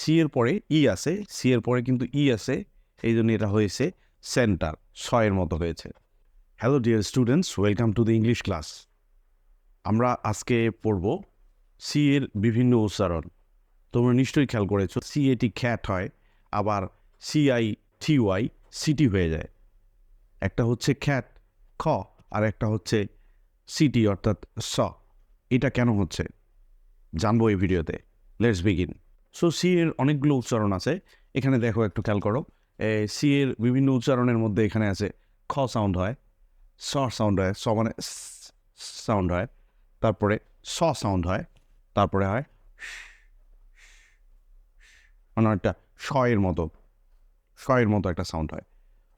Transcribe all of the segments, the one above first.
C এর পরে ই আছে সি এর পরে কিন্তু ই আছে, এই জন্য এটা হয়েছে সেন্টার ছয়ের মতো হয়েছে। Hello dear students welcome to the English class আমরা আজকে পড়ব সি এর বিভিন্ন উচ্চারণ। তোমরা নিশ্চয়ই খেয়াল করেছ সি এটি খ্যাট হয়, আবার সিআই টি ওয়াই সিটি হয়ে যায়। একটা হচ্ছে খ্যাট খ, আর একটা হচ্ছে সিটি অর্থাৎ স। এটা কেন হচ্ছে? জানব এই ভিডিওতে। লেটস বিগিন সো সি এর অনেকগুলো উচ্চারণ আছে। এখানে দেখো একটু খেয়াল করো। সি এর বিভিন্ন উচ্চারণের মধ্যে এখানে আছে, খ সাউন্ড হয়, স সাউন্ড হয়, স মানে সাউন্ড হয়, তারপরে স সাউন্ড হয়, তারপরে হয় মানে একটা এর মতো এর মতো একটা সাউন্ড হয়।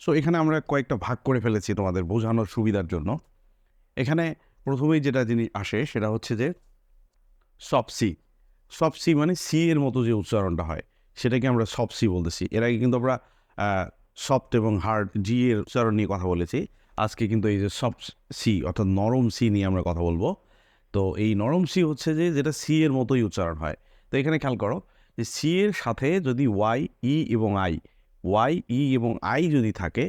সো এখানে আমরা কয়েকটা ভাগ করে ফেলেছি তোমাদের বোঝানোর সুবিধার জন্য। এখানে প্রথমেই যেটা জিনিস আসে সেটা হচ্ছে যে সব সি সব সি মানে সি এর মতো যে উচ্চারণটা হয়, সেটাকে আমরা সব সি বলতেছি। এর আগে কিন্তু আমরা সফট এবং হার্ড জি এর উচ্চারণ নিয়ে কথা বলেছি। আজকে কিন্তু এই যে সব সি, অর্থাৎ নরম সি নিয়ে আমরা কথা বলব। তো এই নরম সি হচ্ছে যে, যেটা সি এর মতোই উচ্চারণ হয়। তো এখানে খেয়াল করো যে সি এর সাথে যদি ওয়াই, ই এবং আই, ওয়াই, ই এবং আই যদি থাকে,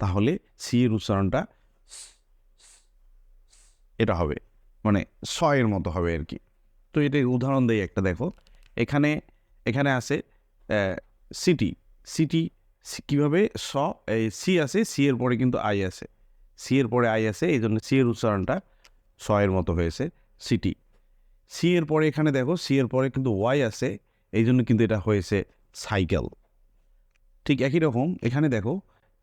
তাহলে সি এর উচ্চারণটা এটা হবে। মানে স এর মতো হবে আর কি। তো এটা উদাহরণ দেই একটা, দেখো। এখানে এখানে আছে সিটি সিটি কীভাবে স এই সি আছে সি এর পরে কিন্তু আই আছে সি এর পরে আই আছে এই জন্য সি এর উচ্চারণটা স এর মতো হয়েছে সিটি সি এর পরে এখানে দেখো সি এর পরে কিন্তু ওয়াই আছে এই জন্য কিন্তু এটা হয়েছে সাইকেল ঠিক একই রকম, এখানে দেখো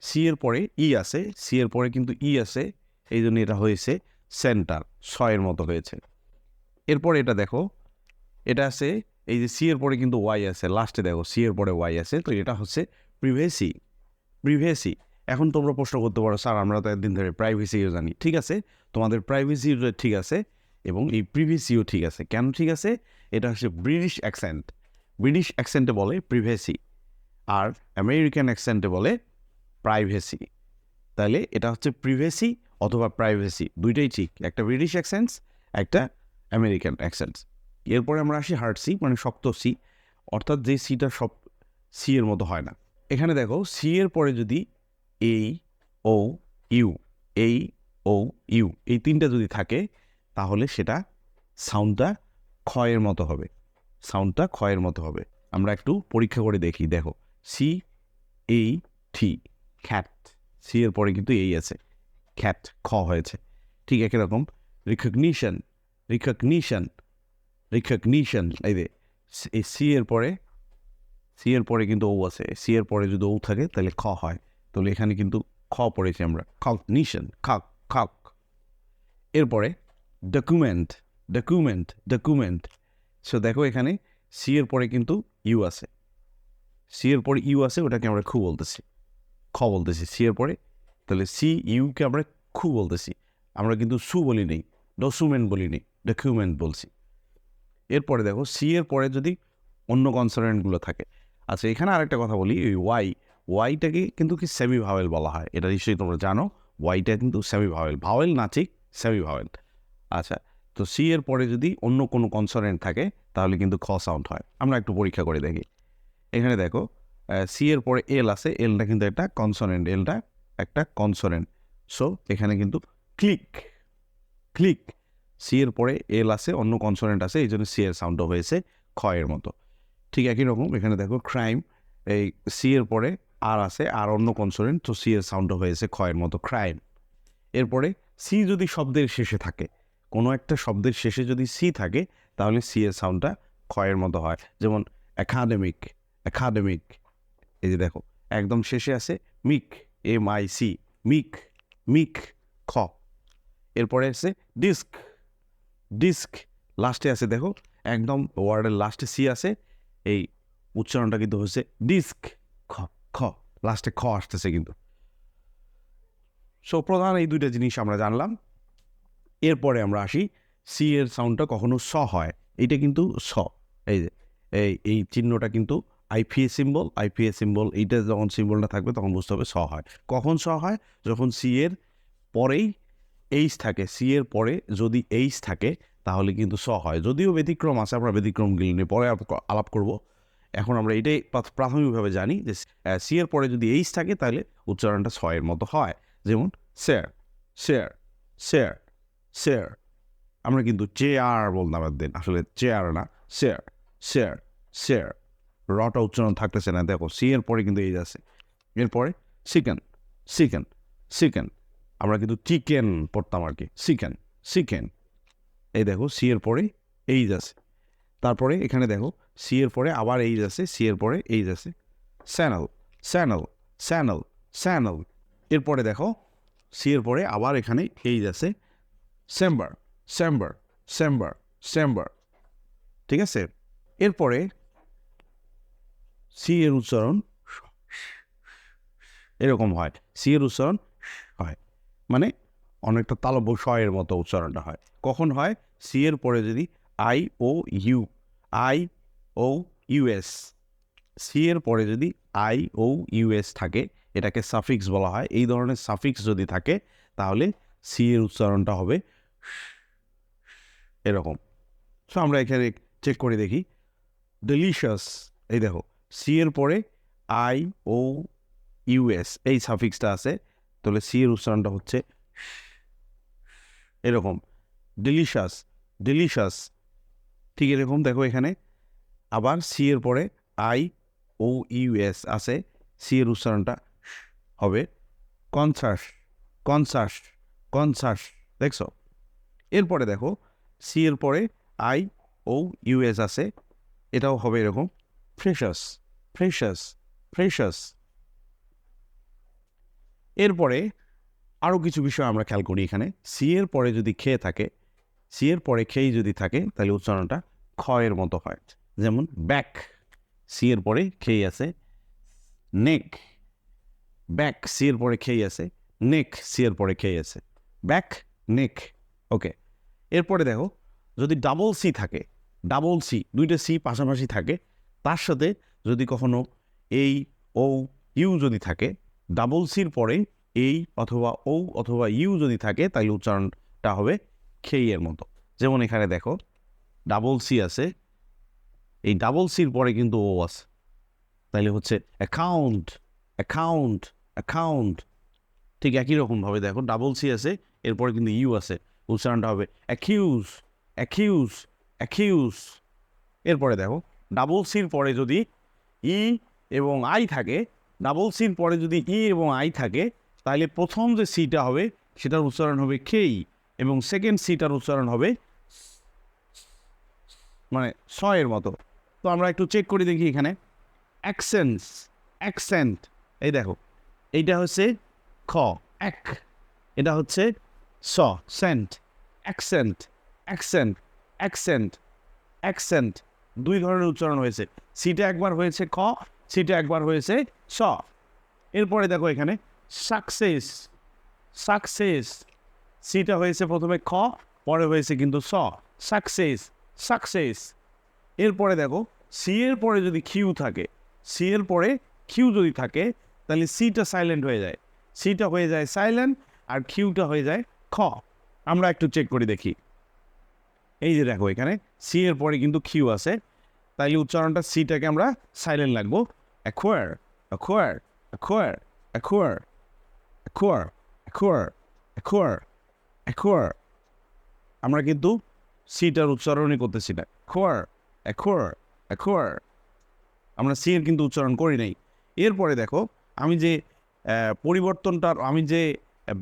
সি এর পরে ই আছে সি এর পরে কিন্তু ই আছে এই জন্য এটা হয়েছে সেন্টার স এর মতো হয়েছে। এরপর এটা দেখো, এটা আছে, এই যে সি এর পরে কিন্তু ওয়াই আছে লাস্টে দেখো সি এর পরে ওয়াই আছে, তো এটা হচ্ছে প্রিভেসি প্রিভেসি এখন তোমরা প্রশ্ন করতে পারো, স্যার, আমরা তো একদিন ধরে প্রাইভেসিও জানি। ঠিক আছে? তোমাদের প্রাইভেসি ঠিক আছে, এবং এই প্রিভেসিও ঠিক আছে। কেন ঠিক আছে? এটা হচ্ছে ব্রিটিশ অ্যাকসেন্ট ব্রিটিশ অ্যাকসেন্টে বলে প্রিভেসি আর আমেরিকান অ্যাকসেন্টে বলে প্রাইভেসি তাহলে এটা হচ্ছে প্রিভেসি অথবা প্রাইভেসি দুইটাই ঠিক। একটা ব্রিটিশ অ্যাকসেন্টস একটা আমেরিকান অ্যাকসেন্টস এরপরে আমরা আসি হার্ড সি মানে শক্ত সি অর্থাৎ যে সিটা সব সি এর মতো হয় না। এখানে দেখো সি এর পরে যদি এই ও ইউ এই ও ইউ এই তিনটা যদি থাকে, তাহলে সেটা সাউন্ডটা ক্ষয়ের মতো হবে। সাউন্ডটা ক্ষয়ের মতো হবে। আমরা একটু পরীক্ষা করে দেখি, দেখো। সি এই টি খ্যাট সি এর পরে কিন্তু এই আছে। খ্যাট খ হয়েছে। ঠিক একই রকম। রিকগনিশন রিকগনিশন রিকগনিশন এই যে এই সি এর পরে সি এর পরে কিন্তু ও আছে। সি এর পরে যদি ও থাকে, তাহলে খ হয়। তাহলে এখানে কিন্তু খ পড়েছি আমরা। কগনিশন খাক খাক এরপরে ডকুমেন্ট ডকুমেন্ট ডকুমেন্ট সো দেখো এখানে সি এর পরে কিন্তু ইউ আছে। সি এর পরে ইউ আছে, ওটাকে আমরা খু বলতেছি। খ বলতেছি সি এর পরে। তাহলে সি ইউকে আমরা খু বলতেছি। আমরা কিন্তু সু বলি নেই। ডকুমেন্ট বলি নেই। ডকুমেন্ট বলছি। এরপরে দেখো সি এর পরে যদি অন্য কনসারেন্টগুলো থাকে। আচ্ছা এখানে আরেকটা কথা বলি ওই ওয়াই ওয়াইটাকে কিন্তু কি সেমি ভাওয়েল বলা হয়? এটা নিশ্চয়ই তোমরা জানো ওয়াইটা কিন্তু সেমি ভাওয়েল ভাওয়েল না ঠিক সেমি ভাওয়েল আচ্ছা তো সি এর পরে যদি অন্য কোনো কনসারেন্ট থাকে, তাহলে কিন্তু খ সাউন্ড হয়। আমরা একটু পরীক্ষা করে দেখি। এখানে দেখো সি এর পরে এল আছে এলটা কিন্তু একটা কনসোনেন্ট এলটা একটা কনসোনেন্ট সো এখানে কিন্তু ক্লিক ক্লিক সি এর পরে এল আছে, অন্য কনসোনেন্ট আছে এই জন্য সি এর সাউন্ডও হয়েছে এর মতো। ঠিক একই রকম, এখানে দেখো ক্রাইম এই সি এর পরে আর আছে আর অন্য কনসোনেন্ট তো সি এর সাউন্ডও হয়েছে এর মতো ক্রাইম এরপরে সি যদি শব্দের শেষে থাকে, কোনো একটা শব্দের শেষে যদি সি থাকে, তাহলে সি এর সাউন্ডটা ক্ষয়ের মতো হয়। যেমন একাডেমিক একাডেমিক এই যে দেখো, একদম শেষে আছে mic M I C mic mic খ। এরপরে আছে ডিস্ক ডিস্ক লাস্টে আছে, দেখো, একদম ওয়ার্ডের লাস্টে সি আছে, এই উচ্চারণটা কিন্তু হচ্ছে ডিস্ক, খ খ, লাস্টে খ আসতেছে কিন্তু। সো প্রধান এই দুইটা জিনিস আমরা জানলাম। এরপরে আমরা আসি সি এর সাউন্ডটা কখনো স হয়, এইটা কিন্তু স, এই যে, এই এই চিহ্নটা কিন্তু আইপিএ সিম্বল আইপিএ সিম্বল এইটা যখন সিম্বলটা থাকবে তখন বুঝতে হবে স হয়। কখন স হয়? যখন সি এর পরেই এইচ থাকে সি এর পরে যদি এইচ থাকে, তাহলে কিন্তু স হয়। যদিও ব্যতিক্রম আছে, আমরা ব্যতিক্রমগুলি নিয়ে পরে আলাপ করব। এখন আমরা এটাই প্রাথমিকভাবে জানি যে সি এর পরে যদি এইচ থাকে, তাহলে উচ্চারণটা ছয়ের মতো হয়। যেমন শেয়ার শেয়ার শেয়ার শেয়ার আমরা কিন্তু চেয়ার বলতাম একদিন আসলে চেয়ার না শেয়ার শেয়ার শেয়ার রটা উচ্চারণ থাকতেছে না, দেখো সি এর পরে কিন্তু এইচ আছে। এরপরে চিকেন চিকেন চিকেন আমরা কিন্তু চিকেন পড়তাম আর কি। Chicken chicken. এই দেখো, সি এর পরে এইচ আছে। তারপরে এখানে দেখো, সি এর পরে আবার এইচ আছে, সি এর পরে এইচ আছে। Channel channel channel channel. এরপরে দেখো, সি এর পরে আবার এখানে এইচ আছে। সেম্বার সেম্বার সেম্বার সেম্বার ঠিক আছে? এরপরে সি এর উচ্চারণ, এরকম হয়। সি এর উচ্চারণ মানে অনেকটা তালব্য শয়ের মতো উচ্চারণটা হয়। কখন হয়? সি এর পরে যদি I O U I O U S C এর পরে যদি আই ও ইউএস থাকে, এটাকে সাফিক্স বলা হয়। এই ধরনের সাফিক্স যদি থাকে, তাহলে সি এর উচ্চারণটা হবে এরকম। সো আমরা এখানে চেক করে দেখি। ডেলিশিয়াস এই দেখো সি এর পরে আই ও ইউএস এই সাফিক্সটা আছে। তাহলে সি এর উচ্চারণটা হচ্ছে এরকম। ডিলিশাস ডিলিশাস ঠিক এরকম দেখো এখানে। আবার সি এর পরে আই ও ইউএস আছে। সি এর উচ্চারণটা হবে কনসাস কনসাস কনসাস দেখছ? এরপরে দেখো, সি এর পরে আই ও ইউএস আছে। এটাও হবে এরকম। ফ্রেশাস ফ্রেশাস ফ্রেশাস এরপরে আরও কিছু বিষয় আমরা খেয়াল করি এখানে। সি এর পরে যদি খেয়ে থাকে সি এর পরে খেয়ে যদি থাকে, তাহলে উচ্চারণটা ক্ষয়ের মতো হয়। যেমন ব্যাক সি এর পরে খেয়ে আছে নেক ব্যাক সি এর পরে খেয়ে আছে নেক সি এর পরে খেয়ে আছে। ব্যাক নেক ওকে এরপরে দেখো, যদি ডাবল সি থাকে ডাবল সি দুইটা সি পাশাপাশি থাকে, তার সাথে যদি কখনো এই ও ইউ যদি থাকে ডাবল সির পরে এই অথবা ও অথবা ইউ যদি থাকে, তাহলে উচ্চারণটা হবে খেই এর মতো। যেমন এখানে দেখো ডাবল সি আছে, এই ডাবল সির পরে কিন্তু ও আছে। তাহলে হচ্ছে অ্যাকাউন্ট অ্যাকাউন্ট অ্যাকাউন্ট ঠিক একই রকমভাবে দেখো ডাবল সি আছে, এরপরে কিন্তু ইউ আছে, উচ্চারণটা হবে অ্যাকিউজ অ্যাকিউজ অ্যাকিউজ এরপরে দেখো ডাবল সির পরে যদি ই এবং আই থাকে ডাবল সির পরে যদি ই এবং আই থাকে, তাহলে প্রথম যে সিটা হবে সেটার উচ্চারণ হবে খেই এবং সেকেন্ড সিটার উচ্চারণ হবে মানে ছয়ের মতো। তো আমরা একটু চেক করে দেখি এখানে। অ্যাকসেন্স অ্যাকসেন্ট এই দেখো, এইটা হচ্ছে খ, এক। এটা হচ্ছে স cent accent accent accent accent দুই ধরনের উচ্চারণ হয়েছে। সিটা একবার হয়েছে খ সিটা একবার হয়েছে স এরপরে দেখো এখানে সাকসেস সাকসেস সিটা হয়েছে প্রথমে খ, পরে হয়েছে কিন্তু স সাকসেস সাকসেস এরপরে দেখো সি এর পরে যদি কিউ থাকে সি এর পরে কিউ যদি থাকে, তাহলে সিটা সাইলেন্ট হয়ে যায়। সিটা হয়ে যায় সাইলেন্ট আর কিউটা হয়ে যায় খ। আমরা একটু চেক করে দেখি। এই যে দেখো এখানে সি এর পরে কিন্তু কিউ আছে তাইলে উচ্চারণটা সিটাকে আমরা সাইলেন্ট লাগবো। acquire, acquire, acquire, acquire, acquire, acquire, acquire, acquire. আমরা কিন্তু সিটার উচ্চারণই করতেছি না। খোয়ার অ্যাকোয়ার অ্যাকোয়ার আমরা সি এর কিন্তু উচ্চারণ করি নাই। এরপরে দেখো আমি যে পরিবর্তনটার আমি যে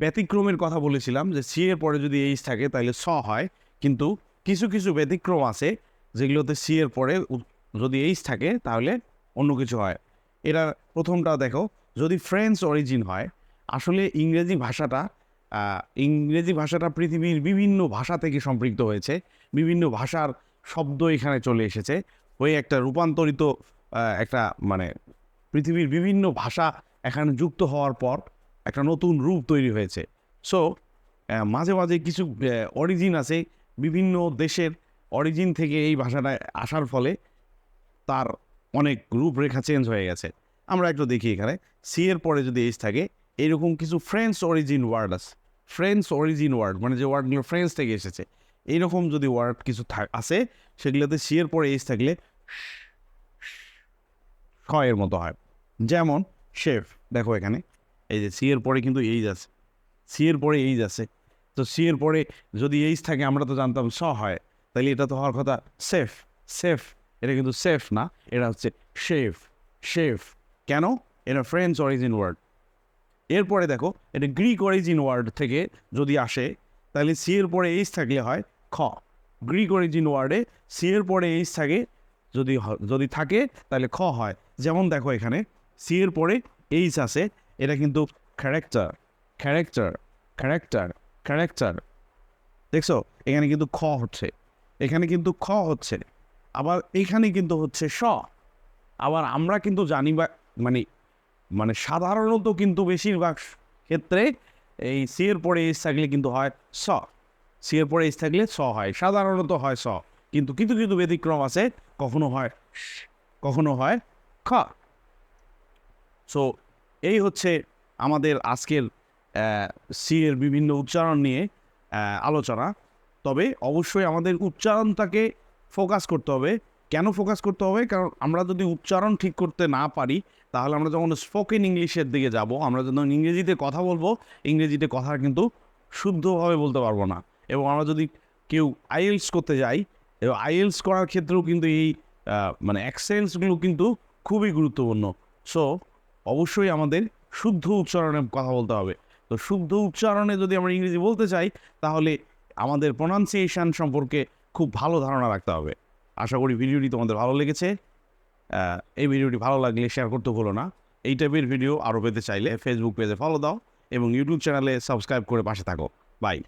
ব্যতিক্রমের কথা বলেছিলাম যে সি এর পরে যদি এইচ থাকে তাহলে স হয়। কিন্তু কিছু কিছু ব্যতিক্রম আছে যেগুলোতে সি এর পরে যদি এইচ থাকে তাহলে অন্য কিছু হয়। এটা প্রথমটা দেখো। যদি ফ্রেঞ্চ অরিজিন হয়, আসলে ইংরেজি ভাষাটা ইংরেজি ভাষাটা পৃথিবীর বিভিন্ন ভাষা থেকে সম্পৃক্ত হয়েছে। বিভিন্ন ভাষার শব্দ এখানে চলে এসেছে। হয়ে একটা রূপান্তরিত একটা মানে পৃথিবীর বিভিন্ন ভাষা এখানে যুক্ত হওয়ার পর একটা নতুন রূপ তৈরি হয়েছে। সো মাঝে মাঝে কিছু অরিজিন আছে। বিভিন্ন দেশের অরিজিন থেকে এই ভাষাটা আসার ফলে তার অনেক রূপরেখা চেঞ্জ হয়ে গেছে। আমরা একটু দেখি এখানে। সি এর পরে যদি এইচ থাকে, এরকম কিছু ফ্রেঞ্চ অরিজিন ওয়ার্ড আছে। ফ্রেঞ্চ অরিজিন ওয়ার্ড মানে যে ওয়ার্ডগুলো ফ্রেঞ্চ থেকে এসেছে। এইরকম যদি ওয়ার্ড কিছু আছে সেগুলোতে সি এর পরে এইচ থাকলে এর মতো হয়। যেমন শেফ দেখো এখানে। এই যে সি এর পরে কিন্তু এইজ আছে। সি এর পরে এইজ আছে। তো সি এর পরে যদি এইজ থাকে, আমরা তো জানতাম স হয়। তাহলে এটা তো হওয়ার কথা সেফ সেফ এটা কিন্তু সেফ না, এটা হচ্ছে শেফ শেফ কেন? এটা ফ্রেঞ্চ অরিজিন ওয়ার্ড এরপরে দেখো, এটা গ্রিক অরিজিন ওয়ার্ড থেকে যদি আসে, তাহলে সি এর পরে এইচ থাকলে হয় খ। গ্রিক অরিজিন ওয়ার্ডে সি এর পরে এইচ থাকে, যদি যদি থাকে, তাহলে খ হয়। যেমন দেখো এখানে সি এর পরে এইচ আছে, এটা কিন্তু ক্যারেক্টার ক্যারেক্টার ক্যারেক্টার ক্যারেক্টার দেখছ? এখানে কিন্তু খ হচ্ছে, এখানে কিন্তু খ হচ্ছে। আবার এখানে কিন্তু হচ্ছে স। আবার আমরা কিন্তু জানি বা মানে মানে সাধারণত কিন্তু বেশিরভাগ ক্ষেত্রে এই সি এর পরে এস থাকলে কিন্তু হয় স। সি এর পরে এস থাকলে স হয়, সাধারণত হয় স। কিন্তু কিছু কিছু ব্যতিক্রম আছে, কখনো হয় কখনো হয় খ। সো এই হচ্ছে আমাদের আজকের সি এর বিভিন্ন উচ্চারণ নিয়ে আলোচনা। তবে অবশ্যই আমাদের উচ্চারণটাকে ফোকাস করতে হবে। কেন ফোকাস করতে হবে? কারণ আমরা যদি উচ্চারণ ঠিক করতে না পারি, তাহলে আমরা যখন স্পোকেন ইংলিশের দিকে যাব, আমরা যখন ইংরেজিতে কথা বলব, ইংরেজিতে কথা কিন্তু শুদ্ধভাবে বলতে পারব না। এবং আমরা যদি কেউ আইএলস করতে যাই, এবং আইএলস করার ক্ষেত্রেও কিন্তু এই মানে অ্যাক্সেন্সগুলো কিন্তু খুবই গুরুত্বপূর্ণ। সো অবশ্যই আমাদের শুদ্ধ উচ্চারণে কথা বলতে হবে। তো শুদ্ধ উচ্চারণে যদি আমরা ইংরেজি বলতে চাই, তাহলে আমাদের প্রনাউন্সিয়েশন সম্পর্কে খুব ভালো ধারণা রাখতে হবে। আশা করি ভিডিওটি তোমাদের ভালো লেগেছে। এই ভিডিওটি ভালো লাগলে শেয়ার করতে ভুলো না। এই টাইপের ভিডিও আরও পেতে চাইলে ফেসবুক পেজে ফলো দাও এবং ইউটিউব চ্যানেলে সাবস্ক্রাইব করে পাশে থাকো। বাই